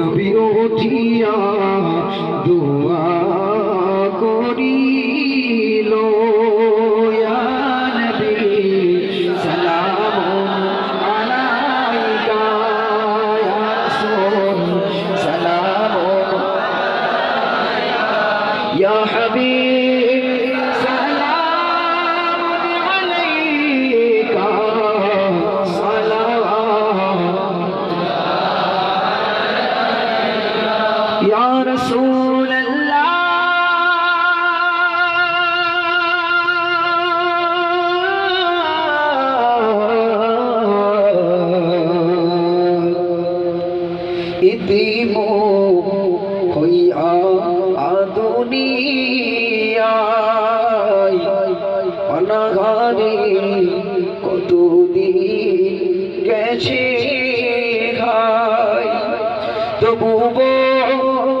নবী উঠিয়া দোয়া করিল ইয়া নবী يا رسول الله ইতিমো হইয়া আদুনিয়ায় অনাগারে কতদিন গেছে তবুও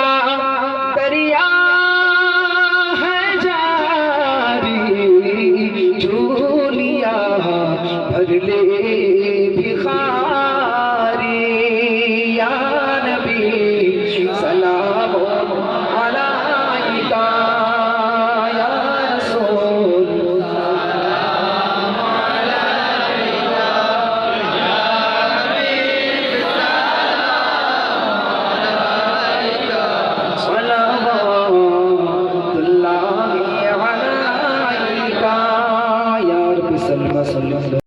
أجلي بخاطر